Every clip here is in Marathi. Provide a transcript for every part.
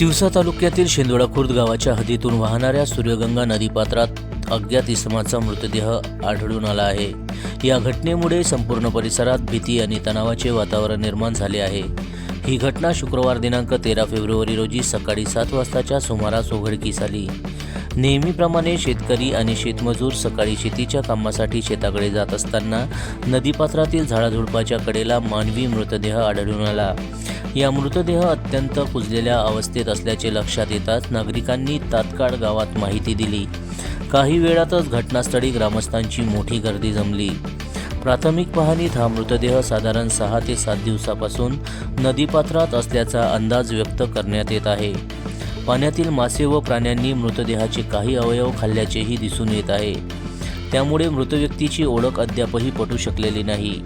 तिवसा तालुक्यातील शेंदोडा खुर्द गावाच्या हद्दीतून वाहणाऱ्या सूर्यगंगा नदीपात्रात अज्ञात इसमाचा मृतदेह आढळून आला आहे. या घटनेमुळे संपूर्ण परिसरात भीती आणि तणावाचे वातावरण निर्माण झाले आहे. ही घटना शुक्रवार दिनांक तेरा फेब्रुवारी रोजी सकाळी सात वाजताच्या सुमारास उघडकीस आली. नेहमीप्रमाणे शेतकरी आणि शेतमजूर सकाळी शेतीच्या कामासाठी शेताकडे जात असताना नदीपात्रातील झाडाझुडपाच्या कडेला मानवी मृतदेह आढळून आला. या मृतदेह अत्यंत कुजलेल्या अवस्थेत असल्याचे लक्षात येताच नागरिकांनी तात्काळ गावात माहिती दिली. काही वेळातच घटनास्थळी ग्रामस्थांची मोठी गर्दी जमली. प्राथमिक पाहणीत हा मृतदेह साधारण सहा ते सात दिवसापासून नदीपात्रात असल्याचा अंदाज व्यक्त करण्यात येत आहे. पाण्यातील मासे व प्राण्यांनी मृतदेहाचे काही अवयव खाल्ल्याचेही दिसून येत आहे. त्यामुळे मृत व्यक्तीची ओळख अद्यापही पटू शकलेली नाही.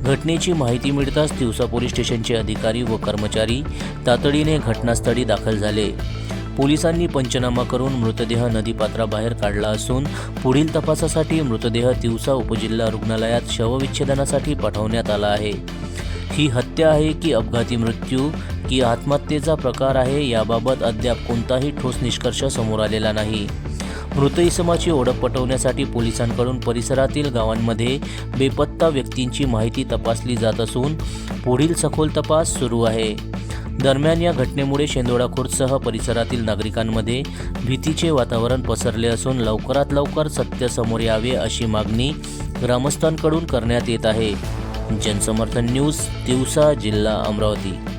घटनेची माहिती मिळताच तिवसा पोलीस स्टेशनचे अधिकारी व कर्मचारी तातडीने घटनास्थळी दाखल झाले. पोलिसांनी पंचनामा करून मृतदेह नदीपात्राबाहेर काढला असून पुढील तपासासाठी मृतदेह तिवसा उपजिल्हा रुग्णालयात शवविच्छेदनासाठी पाठवण्यात आला आहे. ही हत्या आहे की अपघाती मृत्यू की आत्महत्येचा प्रकार आहे याबाबत अद्याप कोणताही ठोस निष्कर्ष समोर आलेला नाही. मृत इसमाची ओळख पटवण्यासाठी पोलिसांकडून परिसरातील गावांमध्ये बेपत्ता व्यक्तींची माहिती तपासली जात असून पुढील सखोल तपास सुरू आहे. दरम्यान या घटनेमुळे शेंदोळा खुर्दसह परिसरातील नागरिकांमध्ये भीतीचे वातावरण पसरले असून लवकरात लवकर सत्य समोर यावे अशी मागणी ग्रामस्थांकडून करण्यात येत आहे. जनसमर्थन न्यूज दिवसा जिल्हा अमरावती.